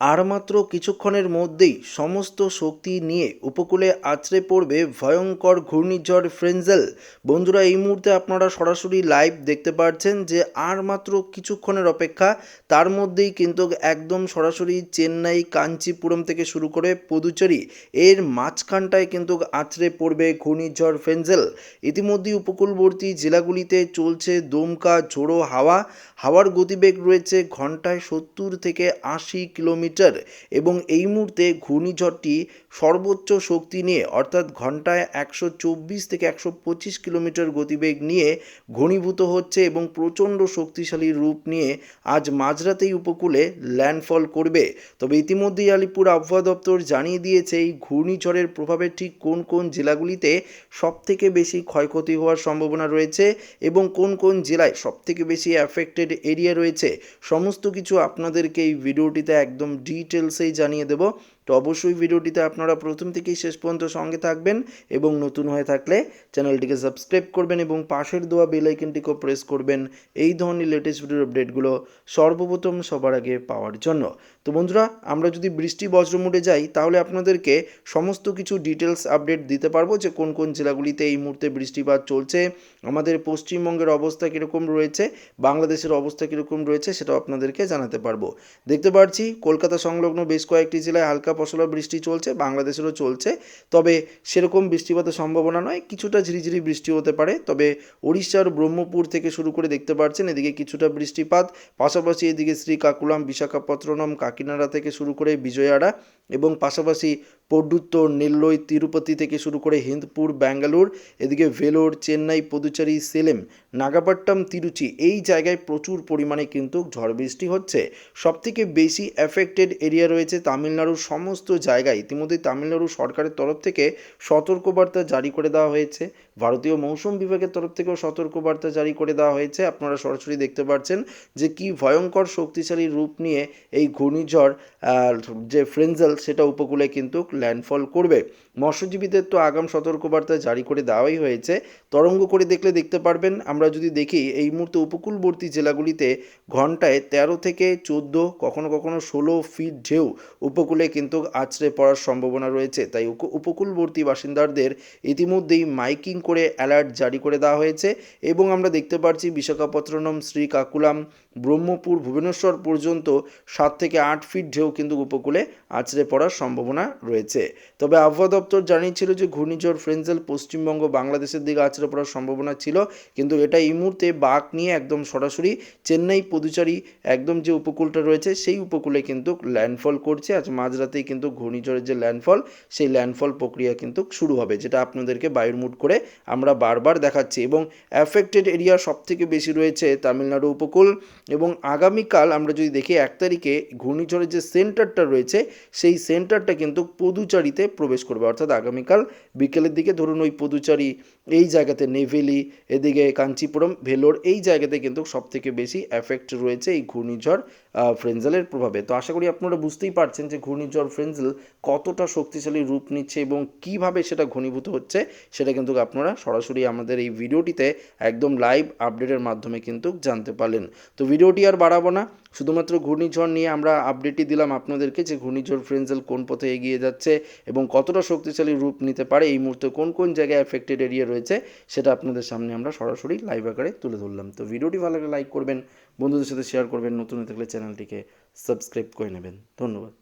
আর মাত্র কিছুক্ষণের মধ্যেই সমস্ত শক্তি নিয়ে উপকূলে আছড়ে পড়বে ভয়ঙ্কর ঘূর্ণিঝড় ফ্রেঞ্জেল। বন্ধুরা, এই মুহূর্তে আপনারা সরাসরি লাইভ দেখতে পাচ্ছেন যে আর মাত্র কিছুক্ষণের অপেক্ষা। তার মধ্যেই কিন্তু একদম সরাসরি চেন্নাই কাঞ্চিপুরম থেকে শুরু করে পুদুচেরি, এর মাঝখানটায় কিন্তু আছড়ে পড়বে ঘূর্ণিঝড় ফ্রেঞ্জেল। ইতিমধ্যেই উপকূলবর্তী জেলাগুলিতে চলছে দমকা ঝোড়ো হাওয়া। হাওয়ার গতিবেগ রয়েছে ঘন্টায় সত্তর থেকে আশি কিলোমিটার এবং এই মুহূর্তে ঘূর্ণিঝড়টি সর্বোচ্চ শক্তি নিয়ে, অর্থাৎ ঘন্টায় একশো চব্বিশ থেকে একশো পঁচিশ কিলোমিটার গতিবেগ নিয়ে ঘনীভূত হচ্ছে এবং প্রচণ্ড শক্তিশালী রূপ নিয়ে আজ মাঝরাতেই উপকূলে ল্যান্ডফল করবে। তবে ইতিমধ্যেই আলিপুর আবহাওয়া দপ্তর জানিয়ে দিয়েছে, এই ঘূর্ণিঝড়ের প্রভাবে ঠিক কোন কোন জেলাগুলিতে সবথেকে বেশি ক্ষয়ক্ষতি হওয়ার সম্ভাবনা রয়েছে এবং কোন কোন জেলায় সবথেকে বেশি অ্যাফেক্টেড এরিয়া রয়েছে সমস্ত কিছু আপনাদেরকে এই ভিডিওটিতে একদম ডিটেলসেই জানিয়ে দেব। তো অবশ্যই ভিডিওটিতে আপনারা প্রথম থেকেই শেষ পর্যন্ত সঙ্গে থাকবেন এবং নতুন হয়ে থাকলে চ্যানেলটিকে সাবস্ক্রাইব করবেন এবং পাশের দেওয়া বেল আইকনটিকেও প্রেস করবেন এই ধরনের লেটেস্ট ভিডিওর আপডেটগুলো সর্বপ্রথম সবার আগে পাওয়ার জন্য। তো বন্ধুরা, আমরা যদি বৃষ্টি বজ্রমুডে যাই, তাহলে আপনাদেরকে সমস্ত কিছু ডিটেলস আপডেট দিতে পারব যে কোন কোন জেলাগুলিতে এই মুহূর্তে বৃষ্টিপাত চলছে, আমাদের পশ্চিমবঙ্গের অবস্থা কীরকম রয়েছে, বাংলাদেশের অবস্থা কীরকম রয়েছে সেটাও আপনাদেরকে জানাতে পারব। দেখতে পাচ্ছি কলকাতা সংলগ্ন বেশ কয়েকটি জেলায় হালকা পশলা বৃষ্টি চলছে, বাংলাদেশেরও চলছে। তবে সেরকম বৃষ্টিপাতের সম্ভাবনা নয়, কিছুটা ঝিরিঝিরি বৃষ্টি হতে পারে। তবে উড়িষ্যার ব্রহ্মপুর থেকে শুরু করে দেখতে পাচ্ছেন এদিকে কিছুটা বৃষ্টিপাত। পাশাপাশি এদিকে শ্রীকাকুলাম, বিশাখাপত্তনম, কাকিনাড়া থেকে শুরু করে বিজয়াড়া এবং পাশাপাশি পড্ডুত্তর নেল্লই তিরুপতি থেকে শুরু করে হিন্দপুর, ব্যাঙ্গালোর, এদিকে ভেলোর, চেন্নাই, পদুচারি, সেলেম নাগাপাট্টাম তিরুচি, এই জায়গায় প্রচুর পরিমাণে কিন্তু ঝড় বৃষ্টি হচ্ছে। সবথেকে বেশি এফেক্টেড এরিয়া রয়েছে তামিলনাড়ুর সমস্ত জায়গায়। ইতিমধ্যে তামিলনাড়ু সরকারের তরফ থেকে সতর্কবার্তা জারি করে দেওয়া হয়েছে। ভারতীয় মৌসুম বিভাগের তরফ থেকেও সতর্কবার্তা জারি করে দেওয়া হয়েছে। আপনারা সরাসরি দেখতে পাচ্ছেন যে কি ভয়ঙ্কর শক্তিশালী রূপ নিয়ে এই ঘূর্ণিঝড় যে ফ্রেঞ্জেল, সেটা উপকূলে কিন্তু ল্যান্ডফল করবে। মৎস্যজীবীদের তো আগাম সতর্কবার্তা জারি করে দেওয়াই হয়েছে। তরঙ্গ করে দেখলে দেখতে পারবেন। আমরা যদি দেখি, এই মুহূর্তে উপকূলবর্তী জেলাগুলিতে ঘন্টায় তেরো থেকে চোদ্দ, কখনো কখনো ষোলো ফিট ঢেউ উপকূলে কিন্তু আছড়ে পড়ার সম্ভাবনা রয়েছে। তাই উপকূলবর্তী বাসিন্দাদের ইতিমধ্যেই মাইকিং করে অ্যালার্ট জারি করে দেওয়া হয়েছে এবং আমরা দেখতে পাচ্ছি বিশাখাপত্তনম, শ্রীকাকুলাম, ব্রহ্মপুর, ভুবনেশ্বর পর্যন্ত সাত থেকে আট ফিট ঢেউ কিন্তু উপকূলে আছড়ে পড়ার সম্ভাবনা রয়েছে। তবে আবহাওয়া দপ্তর জানিয়েছিল যে ঘূর্ণিঝড় ফ্রেঞ্জেল পশ্চিমবঙ্গ বাংলাদেশের দিকে আছড়ে পড়ার সম্ভাবনা ছিল, কিন্তু এটা এই মুহূর্তে বাঘ নিয়ে একদম সরাসরি চেন্নাই পদুচারি একদম যে উপকূলটা রয়েছে সেই উপকূলে কিন্তু ল্যান্ডফল করছে। আজ মাঝরাতেই কিন্তু ঘূর্ণিঝড়ের যে ল্যান্ডফল, সেই ল্যান্ডফল প্রক্রিয়া কিন্তু শুরু হবে, যেটা আপনাদেরকে বায়ুর মুট করে আমরা বারবার দেখাচ্ছি এবং অ্যাফেক্টেড এরিয়া সবথেকে বেশি রয়েছে তামিলনাড়ু উপকূল এবং আগামীকাল আমরা যদি দেখি এক তারিখে ঘূর্ণিঝড়ের যে সেন্টারটা রয়েছে, সেই সেন্টারটা কিন্তু পদুচারিতে প্রবেশ করবে। অর্থাৎ আগামীকাল বিকেলের দিকে ধরুন ওই পদুচারি এই জায়গাতে নেভেলি, এদিকে কাঞ্চিপুরম, ভেলোর এই জায়গাতে কিন্তু সবথেকে বেশি এফেক্ট রয়েছে এই ঘূর্ণিঝড় ফ্রেঞ্জেলের প্রভাবে। তো আশা করি আপনারা বুঝতেই পারছেন যে ঘূর্ণিঝড় ফ্রেঞ্জেল কতটা শক্তিশালী রূপ নিচ্ছে এবং কীভাবে সেটা ঘনীভূত হচ্ছে, সেটা কিন্তু আপনারা সরাসরি আমাদের এই ভিডিওটিতে একদম লাইভ আপডেটের মাধ্যমে কিন্তু জানতে পারলেন। তো ভিডিওটি আর বাড়াবো না, শুধুমাত্র ঘূর্ণিঝড় নিয়ে আমরা আপডেটই দিলাম আপনাদেরকে যে ঘূর্ণিঝড় ফ্রেঞ্জেল কোন পথে এগিয়ে যাচ্ছে এবং কতটা শক্তিশালী রূপ নিতে পারে, এই মুহূর্তে কোন কোন জায়গায় এফেক্টেড এরিয়া রয়েছে, সেটা আপনাদের সামনে আমরা সরাসরি লাইভ আকারে তুলে ধরলাম। তো ভিডিওটি ভালো লাগলে লাইক করবেন, বন্ধুদের সাথে শেয়ার করবেন, নতুন থাকলে চ্যানেলটিকে সাবস্ক্রাইব করে নেবেন। ধন্যবাদ।